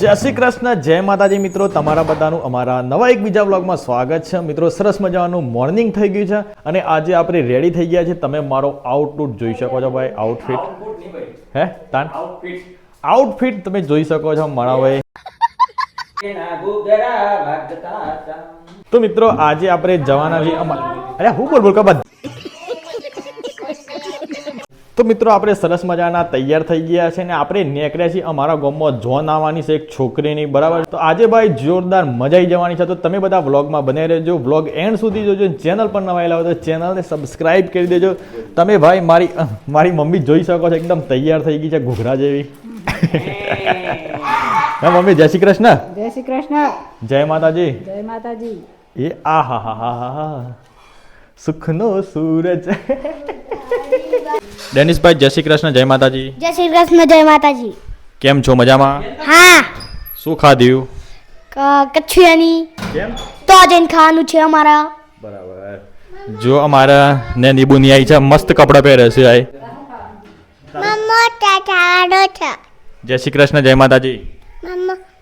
જય શ્રી કૃષ્ણ, જય માતાજી. મિત્રો, તમારા બધાનું અમારા નવા એક બીજા વ્લોગમાં સ્વાગત છે. મિત્રો, સરસ મજાનું મોર્નિંગ થઈ ગયું છે અને આજે આપણે રેડી થઈ ગયા છે. તમે મારો આઉટલુટ જોઈ શકો છો ભાઈ. આઉટફિટ હે, તાન? આઉટફિટ તમે જોઈ શકો છો મારા ભાઈ. તો મિત્રો, આજે આપણે જવાના છીએ અમા- અરે, હું બોલ બોલ કબા તો મિત્રો આપણે સરસ મજાના તૈયાર થઈ ગયા છે ને આપણે નીકળ્યા છીએ અમારા ગામમાં જોન આવવાની છે એક છોકરીની બરાબર? તો આજે ભાઈ જોરદાર મજા આવી જવાની છે. તો તમે બધા વ્લોગમાં બને રહેજો. વ્લોગ એન્ડ સુધી જોજો ચેનલ પર નવા આવેલા હોય તો ચેનલને સબસ્ક્રાઇબ કરી દેજો. તમે ભાઈ મારી મારી મમ્મી જોઈ શકો છો એકદમ તૈયાર થઈ ગઈ છે ઘૂઘરા જેવી. હા મમ્મી જય શ્રી કૃષ્ણ. જય શ્રી કૃષ્ણ. જય માતાજી. જય માતાજી. એ આ હા હા હા હા. સુખનો સૂરજ. ડેનિસભાઈ જય શ્રી કૃષ્ણ જય માતાજી. જય શ્રી કૃષ્ણ જય માતાજી. કેમ છો મજામાં? હા. શું ખાધ્યું? કચ્છિયાની કેમ? તો જઈને ખાવાનું છે અમારા. બરાબર. જો અમારા ને નિબુની આવી છે મસ્ત કપડાં પહેરે છે આઈ. મોટા ચાડો છે. જય શ્રી કૃષ્ણ જય માતાજી.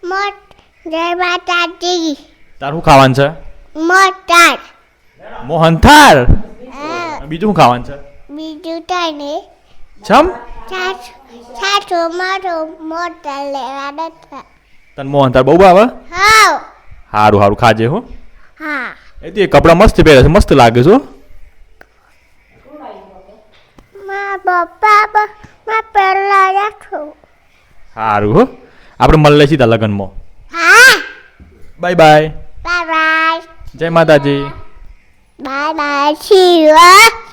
મોટ જય માતાજી. તારું ખાવાનું છે? મોટા મોહનથાળ? બીજું શું ખાવાનું છે? બીજું કઈ ને છમ સાચો મારો મોટા લેવાનો છે તને તાર બહુ ભાવે? હા સારું હારું ખાજે હો. હા. એ તે કપડા મસ્ત પહેરે છે મસ્ત લાગે છે. મા પપ્પા મા પહેલા રાખો. હારું હો. આપણે મળીએ ત્યાં લગ્નમાં. હા. Bye bye. Bye bye. જય માતાજી. Bye bye. શિવા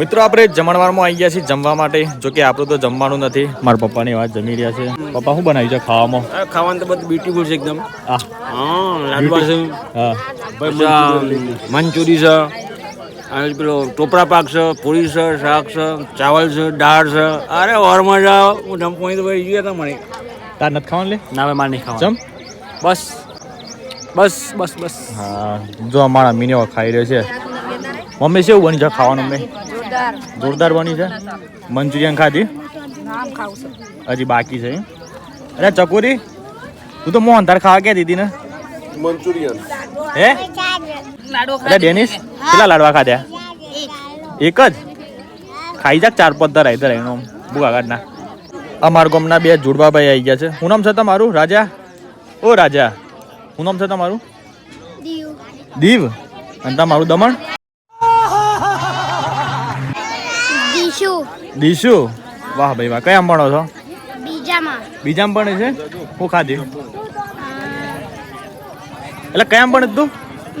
મિત્રો આપણે જમણવારમાં આવી ગયા છીએ જમવા માટે. જો કે આપણું તો જમવાનું નથી. મારા પપ્પાની વાત જમી રહ્યા છે. પપ્પા શું બનાવ્યું છે ખાવામાં? ખાવાનું તો બધું બ્યુટીફુલ છે એકદમ. હા મંચુરી છે અને પેલો ટોપરા પાક છે પૂરી છે શાક છે ચાવલ છે દાળ છે. અરે વારમાં જાઓ હું ધમપોઈ તો ભાઈ ગયા મને તાર નથી ખાવાનું લે? ના મારે નહીં ખાવાનું. બસ. બસ બસ બસ. હા જો અમારા મીનો ખાઈ રહ્યો છે. મમ્મી શું બની છે ખાવાનું મેં જોરદાર. જોરદાર બની છે? મંચુરિયન ખાધી? હજી બાકી છે. અરે ચકોરી તું તો મોહન તાર ખાવા ક્યાં દીધી ને? હે? અરે ડેનિસ કેટલા લાડવા ખાધ્યા? એક. જ? ખાઈ જા ચાર પાંચ ધરાય ધરાય એનો. ભૂખા કાઢના અમારા ગામના બે જોડવાભાઈ આવી ગયા છે. હું નામ છે તમારું? રાજા? ઓ રાજા. હું નામ છે તમારું? દીવ. અને તમારું દમણ? દીશુ વાહ ભાઈ વાહ. કયા ભણો છો? બીજામાં. બીજામાં ભણે છે? હું ખાધી. એટલે કયા ભણે તું?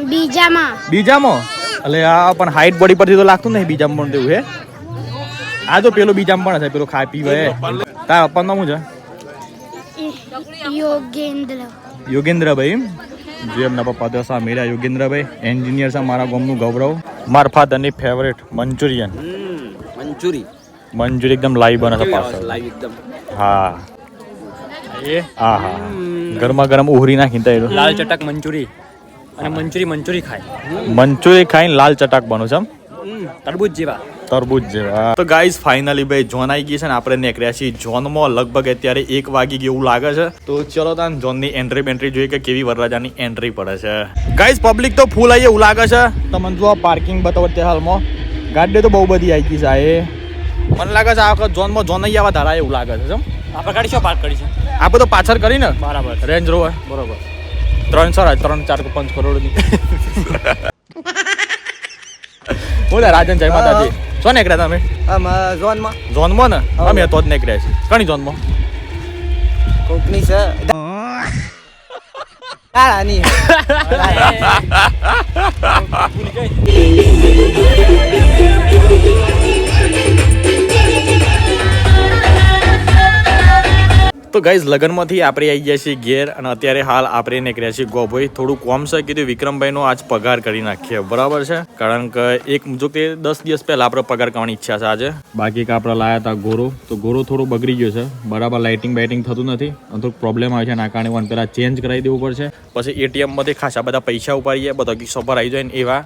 બીજામાં. બીજામાં? એટલે આ પણ હાઈટ બોડી પરથી તો લાગતું નહીં બીજામાં પણ તેવું હે? આ તો પેલો બીજામાં પણ છે પેલો ખાય પીવે. તારા પપ્પાનું નામ શું છે? યોગેન્દ્ર. યોગેન્દ્રભાઈ? જે એમના પપ્પા તો સા મેરા યોગેન્દ્રભાઈ. એન્જિનિયર છે મારા ગામનું ગૌરવ. મારફત ફાધરની ફેવરેટ મંચુરિયન. મંચુરી. મંચુરી એકદમ લાઈવ બને છે પાછળ. લાઈવ એકદમ. હા. એ હા હા. ગરમા ગરમ ઉહરી નાખી લાલ ચટક મંચુરી. અને મંચુરી મંચુરી ખાય. મંચુરી ખાઈને લાલ ચટાક બનો છે તરબૂજ જેવા. તરબૂજ જેવા. તો ગાઈઝ ફાઇનલી ભાઈ જોન આવી ગઈ છે ને આપણે નીકળ્યા છીએ જોનમાં લગભગ અત્યારે એક વાગી ગયું એવું લાગે છે. તો ચલો તાન જોનની એન્ટ્રી બેન્ટ્રી જોઈએ કે કેવી વરરાજાની એન્ટ્રી પડે છે. ગાઈઝ પબ્લિક તો ફૂલ આવી એવું લાગે છે. તમને જો પાર્કિંગ બતાવો અત્યારે હાલમાં. ગાડી તો બહુ બધી આવી ગઈ છે આ એ. મને લાગે છે આ વખત જોનમાં જોન નહીં આવવા ધારા એવું લાગે છે જમ આપણે ગાડી શું પાર્ક કરી છે આપણે તો પાછળ કરીને? બરાબર. રેન્જ રોવર બરોબર. ત્રણ સર ત્રણ ચાર પાંચ કરોડની. બોલે રાજન જય માતાજી. શું નીકળ્યા તમે? ઝોનમાં. ઝોનમાં ને? અમે તો જ નીકળ્યા છીએ. કણી ઝોનમાં? કોકની છે. કાળાની. તો ગાઈઝ લગ્નમાંથી આપણે આવી ગયા છીએ ઘેર અને અત્યારે હાલ આપણે નીકળ્યા છીએ ગોભાઈ. થોડું કોમ છે કીધું વિક્રમભાઈનો આજ પગાર કરી નાખીએ. બરાબર છે? કારણ કે એક જો કે દસ દિવસ પહેલા આપણે પગાર કરવાની ઈચ્છા છે આજે. બાકી કે આપણે લાયા હતા ગોરો. તો ગોરો થોડો બગડી ગયો છે. બરાબર લાઇટિંગ બાઇટિંગ થતું નથી. અને થોડુંક પ્રોબ્લેમ આવે છે એના કારણે પણ પહેલાં ચેન્જ કરાવી દેવું પડશે. પછી એટીએમમાંથી ખાસા બધા પૈસા ઉપાડીએ બધા કિસ્સો પર આવી જાય ને એવા.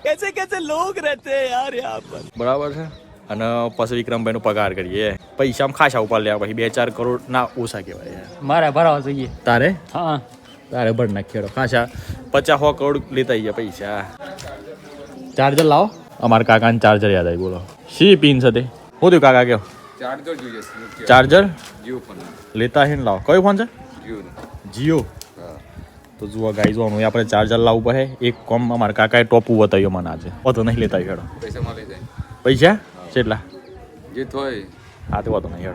બરાબર છે? અને પછી વિક્રમભાઈનો પગાર કરીએ. પૈસા ખાસા ઉપર લેવા પછી બે ચાર કરોડ ના ઓછા કહેવાય. મારે ભરાવા જોઈએ. તારે? હા. તારે ભર નાખી ખાસા પચાસ સો કરોડ લેતા આવીએ પૈસા. ચાર્જર લાવો. અમારા કાકાને ચાર્જર યાદ આવી બોલો. શી પિન છે તે? હું થયું કાકા કયો? ચાર્જર જોઈએ ચાર્જર? જીઓ ફોન લેતા હે ને લાવો. કયો ફોન છે? જીઓ તો જુઓ ગાઈ જોવાનું આપણે ચાર્જર લાવવું પડે. એક કોમ અમારા કાકાએ ટોપું બતાવ્યો મને આજે. વધુ નહીં લેતા હેડો પૈસા પૈસા? કેટલા જે થોય. હા તો વાંધો નહીં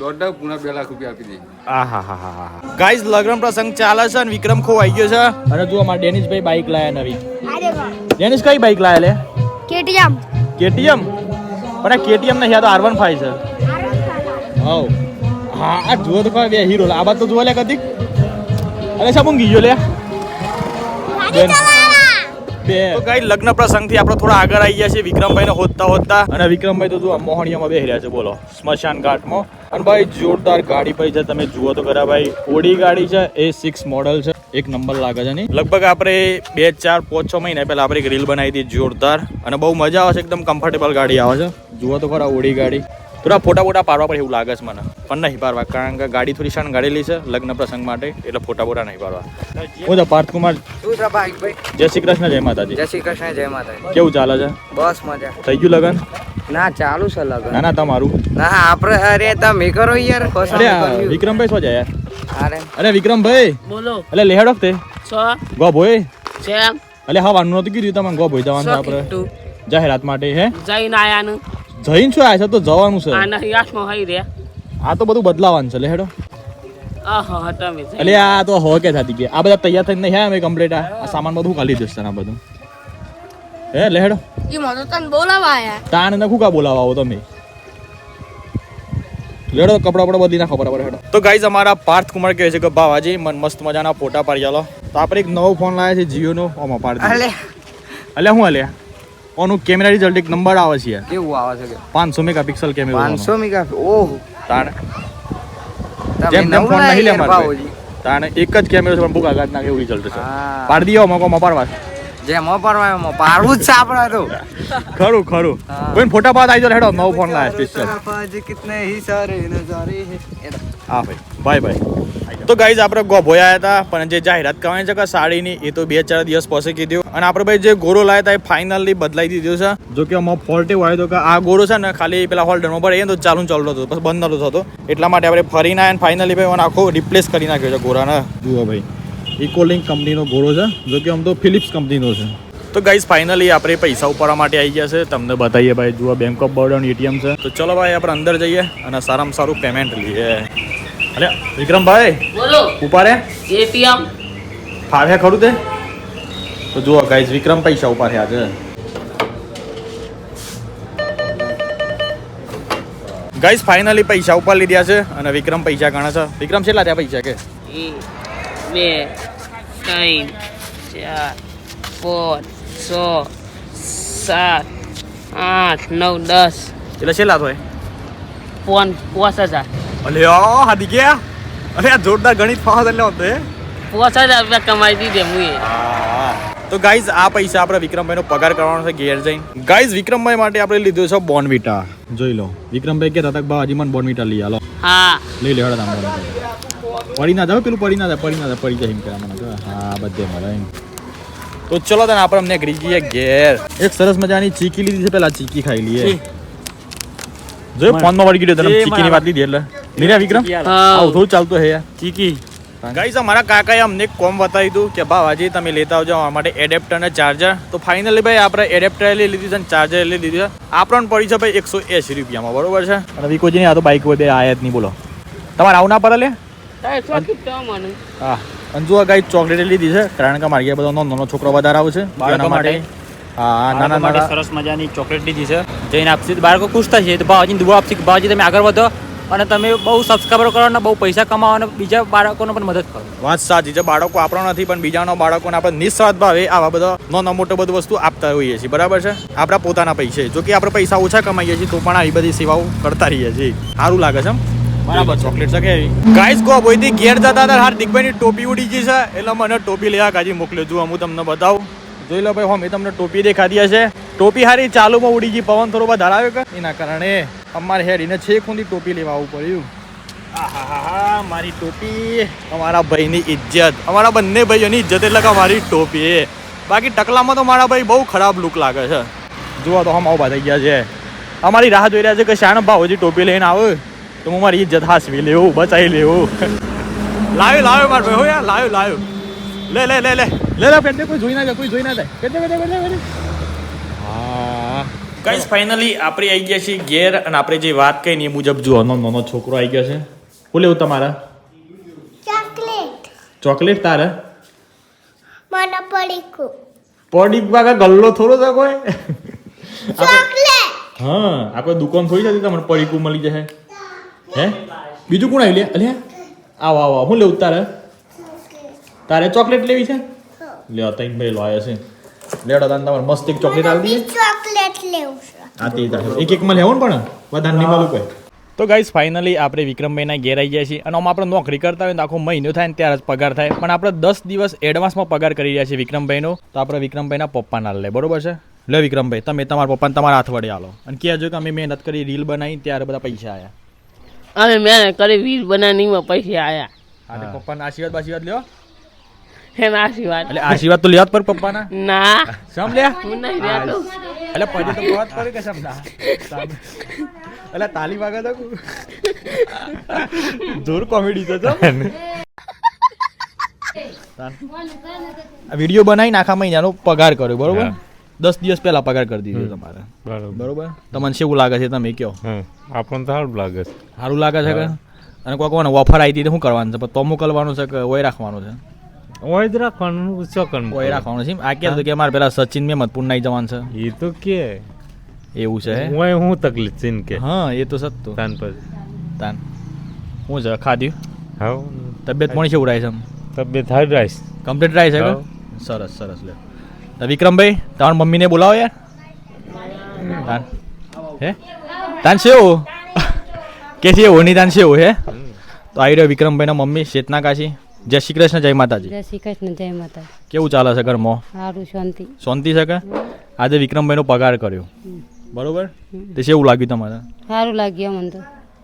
દોઢ લાખ પૂણા બે લાખ રૂપિયા આપી દે. આહા હા હા હા હા ગાઈઝ લગ્ન પ્રસંગ ચાલે છે અને વિક્રમ ખોવાઈ ગયો છે. અને જો અમારા ડેનિશભાઈ બાઈક લાયા નવી. ડેનિશ કઈ બાઈક લાયા લે? કેટીએમ. કેટીએમ? પણ આ કેટીએમ નહીં આ તો આર વન ફાઈવ છે. હવ હા આ જુઓ તો બે હીરો આ બાદ તો જુઓ લે કદી અરે સાબું ગીજો લે. બે. તો કઈ લગ્ન પ્રસંગથી આપણે થોડા આગળ આવી ગયા છે વિક્રમભાઈને હોદતા હોદતા અને વિક્રમભાઈ તો જો મોહણિયામાં બેહી રહ્યા છે, બોલો. સ્મશાન ઘાટમાં અને ભાઈ, જોરદાર ગાડી પડી છે. તમે જુઓ તો ખરા ભાઈ, ઓડી ગાડી છે, એ સિક્સ મોડલ છે. એક નંબર લાગે છે નહીં લગભગ આપણે બે, ચાર, પાંચ, છ મહિના પહેલા આપણે એક રીલ બનાવી હતી, જોરદાર. અને બહુ મજા આવે છે, એકદમ કમ્ફર્ટેબલ ગાડી આવે છે. જુઓ તો ખરા, ઓડી ગાડી. થોડા ફોટા ફોટા પાડવા પડે એવું લાગે છે મને. પણ નહીં પાડવા કારણ કે ગાડી થોડી શાન ગાડેલી છે લગ્ન પ્રસંગ માટે એટલે ફોટા ફોટા નહીં પાડવા. હું તો પાર્થ કુમાર. જય શ્રી કૃષ્ણ જય માતાજી. જય શ્રી કૃષ્ણ જય માતા કેવું ચાલે છે? બસ મજા. થઈ ગયું લગન? ના ચાલુ છે લગન. ના ના તમારું. ના આપણે અરે તમે કરો યાર. અરે વિક્રમભાઈ શું છે યાર? અરે અરે વિક્રમભાઈ. બોલો. એટલે લેહડો તે? છ? ગો ભોય છે એટલે હા વાનું નતું કીધું તમને ગો ભોય જવાનું આપણે? જાહેરાત માટે હે? જઈને આયાનું. જઈને શું આવ્યા છે તો જવાનું છે. આ નહીં હઈ રે આ તો બધું બદલાવાનું છે લે હેડો. એટલે આ તો હો કે થતી કે. આ બધા તૈયાર થઈને નહીં અમે કમ્પ્લીટ આ સામાન બધું ખાલી જશે આ બધું. હે લેહેડો ઈ મને તને બોલાવા આયા. તાણ ને કા બોલાવા આવો તમે? લેડો કપડા બપડા બદલી નાખો બરાબર હેડો. તો ગાઈઝ અમારા પાર્થ કુમાર કહે છે કે બાવાજી મન મસ્ત મજાના ફોટા પાડી ચાલો તો આપણે એક નવો ફોન લાવ્યા છે જીઓનો. ઓમાં પાડી અલે. એટલે હું અલ્યા ઓનું કેમેરા રિઝલ્ટ એક નંબર આવે છે યાર. કેવું આવે છે કે? પાંચસો મેગાપિક્સલ કેમેરા પાંચસો મેગા ઓહ. તાણ. જેમ તેમ ફોન નહીં લે મારે તાણે એક જ કેમેરો છે પણ બુક આગળ નાખે એવું રિઝલ્ટ છે પાડી દીધો મોકો મપાડવા. ખરું ખરું. કોઈ ફોટા આવી જાવ હેડો નવો ફોન લાયા સ્પેશિયલ આજ કિતને ભાઈ બાય તો ગાઈઝ આપણે ગોભોયા હતા પણ જે જાહેરાત કરવાની છે કે સાડીની એ તો બે ચાર દિવસ પછી કીધું. અને આપણે ભાઈ જે ગોરો લાવ્યા હતા એ ફાઇનલી બદલાઈ દીધો છે. જો કે અમારો ફોલ્ટ એવો આવ્યો હતો કે આ ગોરો છે ને ખાલી પેલા હોલ્ડરમાં પડે તો ચાલુ ચાલતો હતો બંધ નતો થતો. એટલા માટે આપણે ફરીને આવીને ફાઇનલી ભાઈ આખો રિપ્લેસ કરી નાખ્યો છે ગોરાને. જુઓ ભાઈ. ઇકોલિંક કંપનીનો ઘોડો છે જો કે આમ તો ફિલિપ્સ કંપનીનો છે. તો ગાઈઝ ફાઇનલી આપણે પૈસા ઉપાડવા માટે આવી ગયા છે. તમને બતાવીએ ભાઈ જુઓ બેંક ઓફ બરોડાનું એટીએમ છે. તો ચલો ભાઈ આપણે અંદર જઈએ અને સારામાં સારું પેમેન્ટ લઈએ. અરે વિક્રમભાઈ બોલો. ઉપાડે? એટીએમ ફાવે ખરું તે? તો જુઓ ગાઈઝ વિક્રમ પૈસા ઉપાડે આજે. ગાઈઝ ફાઇનલી પૈસા ઉપર લીધા છે અને વિક્રમ પૈસા ગણા છે. વિક્રમ કેટલા થયા પૈસા કે? બે. ત્રણ ચાર પાંચ છ સાત આઠ નવ દસ એટલે છેલ્લા થાય પોન પાંચ હજાર અલે હાદી ગયા અરે આ જોરદાર ગણિત ફાવા એટલે હોતો પાંચ હજાર રૂપિયા કમાઈ દીધે મુએ. તો ગાઈઝ આ પૈસા આપણે વિક્રમભાઈનો પગાર કરવાનો છે ઘેર જઈને. ગાઈઝ વિક્રમભાઈ માટે આપણે લીધું છે બોર્નવિટા જોઈ લો. વિક્રમભાઈ કે તક બા હજી મને બોર્નવિટા લઈ આલો. હા. લઈ લે હળદ આમ પડી ના જાવ પેલું પડી ના જાય પડી ના જાય પડી જાય એમ કહેવા મને તો. હા બધે મળે એમ. તો ચલો તને આપણે અમને ઘડી ગઈએ ઘેર. એક સરસ મજાની ચીકી લીધી છે પેલા ચીકી ખાઈ લઈએ. જો ફોનમાં વળી ગયો તને ચીકીની વાત લીધી એટલે. નીરા વિક્રમ? હા. થોડું ચાલતું હે યાર. ચીકી. ગાઈસ અમારા કાકાએ અમને એક કોમ બતાવી દીધું કે ભાવ આજે તમે લેતા આવજો અમારા માટે એડેપ્ટર અને ચાર્જર. તો ફાઇનલી ભાઈ આપણે એડેપ્ટર લઈ લીધી છે અને ચાર્જર લઈ લીધી છે. આપણને પડી છે ભાઈ એકસો એસી રૂપિયામાં બરોબર છે? અને વિકોજીની આ તો બાઈક હોય બે આયા નહીં બોલો. તમારે આવું ના પડે લે. હા. ગાઈ ચોકલેટ લીધી છે કારણ કે મારી બધો નાનો છોકરો વધારે આવે છે બાળકો માટે? હા નાના બાળકો માટે સરસ મજાની ચોકલેટ લીધી છે. જઈને આપશે તો બાળકો ખુશ થશે. તો બાવાજીને દુઆ આપશે કે તમે આગળ વધો અને તમે બહુ સબસ્ક્રાઈબર કરો અને બહુ પૈસા કમાવો અને બીજા બાળકોને પણ મદદ કરો. વાત સાચી છે બાળકો આપણો નથી પણ બીજાનો બાળકોને આપણે નિસ્વાર્થ ભાવે આવા બધા નાનો મોટો બધું વસ્તુ આપતા હોઈએ છીએ. બરાબર છે? આપણા પોતાના પૈસે જો કે આપણે પૈસા ઓછા કમાઈએ છીએ તો પણ આવી બધી સેવાઓ કરતા રહીએ છીએ. સારું લાગે છે એમ? બરાબર ચોકલેટ છે કે ગાઈસ ગો બોયથી ઘેર જતા હતા હાર હાર્દિકભાઈની ટોપી ઉડી ગઈ છે. એટલે મને ટોપી લેવા કાજી મોકલ્યો. છું હું તમને બતાવું. જોઈ લો ભાઈ હો મેં તમને ટોપી દેખાડી હશે. ટોપી હારી ચાલુમાં ઉડી ગઈ પવન થોડો બધા ધરાવ્યો કે? એના કારણે અમારે હેડીને છેક સુધી ટોપી લેવા આવવું પડ્યું. મારી ટોપી. અમારા ભાઈની ઇજ્જત. અમારા બંને ભાઈઓની ઇજ્જત એટલે કે અમારી ટોપી બાકી ટકલામાં તો મારા ભાઈ બહુ ખરાબ લુક લાગે છે. જુઓ તો હમ આવું થઈ ગયા છે. અમારી રાહ જોઈ રહ્યા છે કે શાણ ભાવ હજી ટોપી લઈને આવે. તો હું મારી ઇજ્જત હાસવી લેવું બચાવી લેવું લાવ્યો લાવ્યો મારો ભાઈ હો યાર લાવ્યો લાવ્યો લે લે લે લે લે લે પેટ કોઈ જોઈ ના જાય કોઈ જોઈ ના જાય પેટ પેટ પેટ પેટ હા ગાઈસ ફાઇનલી આપણે આવી ગયા છીએ ઘેર અને આપણે જે વાત કહી ને એ મુજબ જો નાનો નાનો છોકરો આવી ગયો છે શું લેવું તમારા ચોકલેટ ચોકલેટ તારે મને પડીકું પડી બાગા ગલ્લો થોડો છે કોઈ ચોકલેટ હા આ કોઈ દુકાન થોડી જતી તમને પડીકું મળી જશે હે? બીજું કોણ આવી લે? અલ્યા આવો આવો. હું લેવું તારે? તારે ચોકલેટ લેવી છે? લે તઈ ભાઈ લો આવ્યો છે. લેડો, તાન તમારે મસ્ત એક ચોકલેટ આવી દઈએ. ચોકલેટ લેવું છે આ તે. એક એક માં લેવું પણ? બધા નહીં મળું કોઈ. તો ગાઈસ ફાઇનલી આપણે વિક્રમભાઈના ઘેર આવી ગયા છીએ અને આમાં આપણે નોકરી કરતા હોય તો આખો મહિનો થાય ને ત્યારે જ પગાર થાય. પણ આપણે દસ દિવસ એડવાન્સમાં પગાર કરી રહ્યા છીએ વિક્રમભાઈનો. તો આપણે વિક્રમભાઈના પપ્પાના લે. બરોબર છે? લે વિક્રમભાઈ, તમે તમારા પપ્પાને તમારા હાથ વડે આલો અને કહેજો કે અમે મહેનત કરી, રીલ બનાવી ત્યારે બધા પૈસા આવ્યા અમે મેં કરે વીર બનાનીમાં પૈસા આયા. અને પપ્પાના આશીર્વાદ આશીર્વાદ લ્યો. એના આશીર્વાદ. એટલે આશીર્વાદ તો લેવા પર પપ્પાના. ના. સમ લ્યા. હું નહીં લેતો. એટલે પછી તો વાત કરી કે સમના એટલે તાલી વાગે તો જોર કોમેડી તો. છે વીડિયો બનાવી નાખામાં એનો પગાર કર્યો બરોબર? દસ દિવસ પહેલા પગાર કરી દીધો તમારે. બરાબર. બરોબર? તમને શું લાગે છે તમે કયો આપણને તો સારું લાગે છે. સારું લાગે છે કે? અને કોઈ કોને ઓફર આવી હતી તો શું કરવાનું છે? તો મોકલવાનું છે કે ઓય રાખવાનું છે? ઓય જ રાખવાનું ચોકન ઓય રાખવાનું છે આ કહેતું કે મારે પેલા સચિન મેમતપુર નહીં જવાનું છે. એ તો કે. એવું છે? હે? ઓય હું તકલીફ છે કે. હા એ તો સત્તું તાન પર. તાન. શું છે? ખાધ્યું? હા તબિયત પણ છે ઉડાય છે તબિયત હારી રાઈસ. કમ્પ્લીટ રાઈસ છે કે? સરસ સરસ લે. વિક્રમભાઈ તમારા મમ્મીને બોલાવો યાર. હે? તાન છે કે છે ઓની તાન છે હે? તો આવી રહ્યો વિક્રમભાઈના મમ્મી શેતના કાશી. જય શ્રી કૃષ્ણ જય માતાજી. જય શ્રી કૃષ્ણ જય માતા કેવું ચાલે છે ઘરમાં? સારું શાંતિ. શાંતિ છે કે? આજે વિક્રમભાઈનો પગાર કર્યો. બરોબર? તે કેવું લાગ્યું તમારે? સારું લાગ્યું મને તો.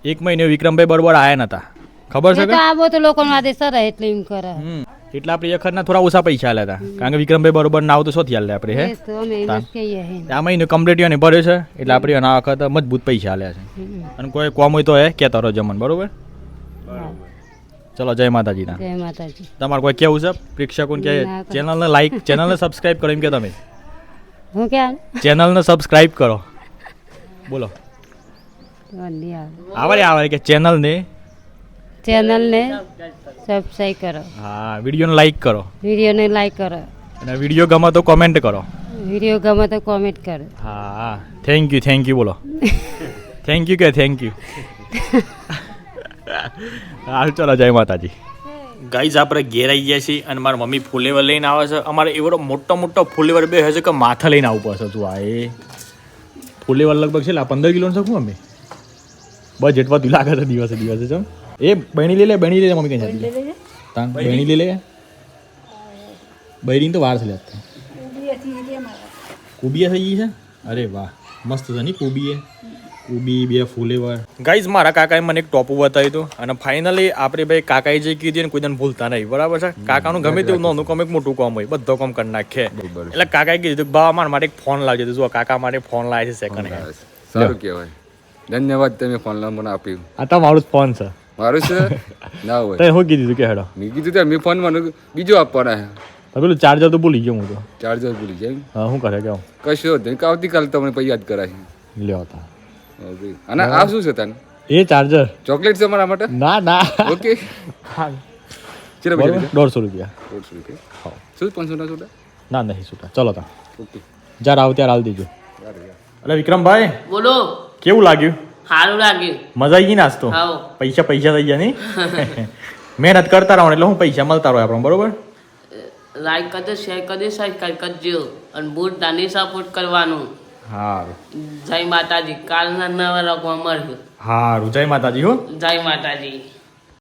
એક મહિને વિક્રમભાઈ બરોબર આયા નતા. ખબર છે કે? આ તો લોકોનો આદેશ સર એટલે એમ કરે. એટલે આપણે વખતના થોડા ઓછા પૈસા આલ્યા હતા કારણ કે વિક્રમભાઈ બરોબર ના આવતો શોધી આલ્યા આપણે હે? આ મહિને કમ્પ્લીટ ને ભર્યો છે એટલે આપણે એના વખત મજબૂત પૈસા આલ્યા છે. અને કોઈ કોમ હોય તો એ કહેતા રહો જમન બરોબર? ચલો જય માતાજી તમારે કોઈ કેવું છે? પ્રેક્ષકોને કે ના, ચેનલને લાઈક ચેનલને સબસ્ક્રાઇબ કરો એમ કે તમે? હું કે? ચેનલને સબસ્ક્રાઇબ કરો. બોલો. આવે. આવે કે ચેનલને ચેનલને સબસ્ક્રાઈબ કરો. હા વિડીયોને લાઈક કરો. વિડીયોને લાઈક કરો. અને વીડિયો ગમે તો કોમેન્ટ કરો. વીડિયો ગમે તો કોમેન્ટ કરો. હા થેન્ક યુ થેન્ક યુ બોલો. થેન્ક યુ કે થેન્ક યુ હાલ ચલો જય માતાજી. ગાઈઝ આપણે ઘેર આવી ગયા છીએ અને મારા મમ્મી ફુલેવર લઈને આવે છે. અમારે એવડો મોટો મોટો ફુલેવર બે હશે કે માથા લઈને આવવું પડશે. તું આ એ. ફુલેવર લગભગ છે પંદર પંદર કિલોનું શકું અમે? બસ જેટવા તું લાગે છે દિવસે દિવસે ચમ? એ બહેણી લઈ લે બહેણી લઈ લે મમ્મી કઈ જતી. તાન બહેણી લઈ લે બહેરીને તો વાર છે લે કુબીએ થઈ ગઈ છે? અરે વાહ મસ્ત છે નહીં કુબીએ. કુબી બે ફુલેવર ગાઈઝ મારા કાકાએ મને એક ટોપું બતાવ્યું હતું અને ફાઇનલી આપણે ભાઈ કાકાએ જે કીધું ને કોઈ દિન ભૂલતા નહીં. બરાબર છે? કાકાનું ગમે તેવું નોંધું કામ એક મોટું કામ હોય બધો કામ કરી નાખે. એટલે કાકાએ કીધું બા મારા માટે એક ફોન લાવજો. જો કાકા માટે ફોન લાવે છે સેકન્ડ હેન્ડ સારું કહેવાય. ધન્યવાદ તમે ફોન મને આપ્યું. આ તો મારું જ ફોન છે. મારું છે? ના હોય. તને શું કીધું તું કે હેડો. મેં કીધું ત્યાં મેં ફોન મને બીજો આપવાના હે. હવે પેલું ચાર્જર તો ભૂલી ગયો હું તો. ચાર્જર ભૂલી જાય હા શું કરે કેવું? કશો નહીં આવતીકાલે તમને પછી યાદ કરાય લ્યો તા. ઓકે. અને આ શું છે તને? એ ચાર્જર ચોકલેટ છે મારા માટે? ના ના. ઓકે. ચલો બરોબર બીજા દોઢસો રૂપિયા. દોઢસો રૂપિયા. શું પાંચસો ના છોટા? ના નહીં છૂટા. ચલો તા. ઓકે. જ્યારે આવ ત્યારે હાલ દેજો. અરે વિક્રમભાઈ બોલો. કેવું લાગ્યું? સારું લાગ્યું. મજા આવી ગઈ નાસ્તો? પૈસા પૈસા થઈ ગયા નહીં મહેનત કરતા રહો એટલે હું પૈસા મળતા રહો આપણે બરોબર? લાઈક કરજો શેર કરજો સબસ્ક્રાઈબ કરજો અને બુટ દાની સપોર્ટ કરવાનું. હારું. જય માતાજી. કાલના નવા રોગમાં મળ્યું હારું જય માતાજી હો. જય માતાજી.